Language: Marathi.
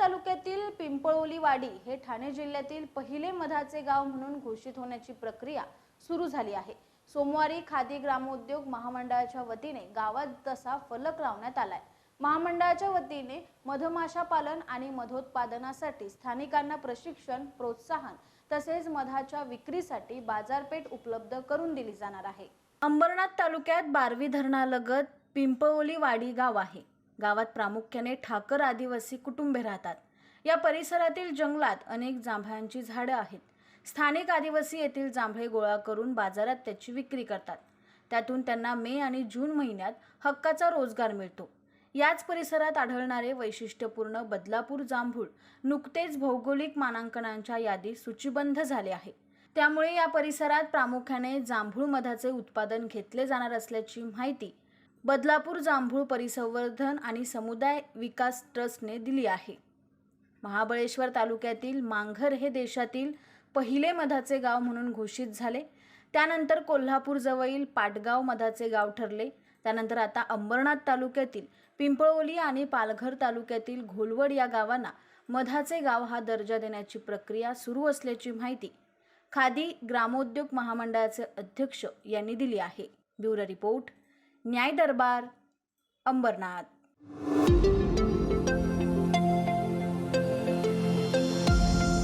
तालुक्यातील पिंपळोली वाडी हे ठाणे जिल्ह्यातील पहिले मधाचे गाव म्हणून घोषित होण्याची प्रक्रिया सुरू झाली आहे. सोमवारी खादी ग्रामोद्योग महामंडळाच्या वतीने गावात तसा फलक लावण्यात आलाय. महामंडळाच्या वतीने मधमाशा पालन आणि मधोत्पादनासाठी स्थानिकांना प्रशिक्षण प्रोत्साहन तसेच मधाच्या विक्रीसाठी बाजारपेठ उपलब्ध करून दिली जाणार आहे. अंबरनाथ तालुक्यात बारवी धरणालगत पिंपळोली वाडी गाव आहे. गावात प्रामुख्याने ठाकर आदिवासी कुटुंबे राहतात. या परिसरातील जंगलात अनेक जांभळांची झाडं आहेत. स्थानिक आदिवासी येथील जांभळे गोळा करून बाजारात त्याची विक्री करतात. त्यातून त्यांना मे आणि जून महिन्यात हक्काचा रोजगार मिळतो. याच परिसरात आढळणारे वैशिष्ट्यपूर्ण बदलापूर जांभूळ नुकतेच भौगोलिक मानांकनांच्या यादीत सूचीबद्ध झाले आहे. त्यामुळे या परिसरात प्रामुख्याने जांभूळ मधाचे उत्पादन घेतले जाणार असल्याची माहिती बदलापूर जांभूळ परिसंवर्धन आणि समुदाय विकास ट्रस्टने दिली आहे. महाबळेश्वर तालुक्यातील मांघर हे देशातील पहिले मधाचे गाव म्हणून घोषित झाले. त्यानंतर कोल्हापूरजवळील पाटगाव मधाचे गाव ठरले. त्यानंतर आता अंबरनाथ तालुक्यातील पिंपळोली आणि पालघर तालुक्यातील घोलवड या गावांना मधाचे गाव हा दर्जा देण्याची प्रक्रिया सुरू असल्याची माहिती खादी ग्रामोद्योग महामंडळाचे अध्यक्ष यांनी दिली आहे. ब्युरो रिपोर्ट न्याय दरबार अंबरनाथ.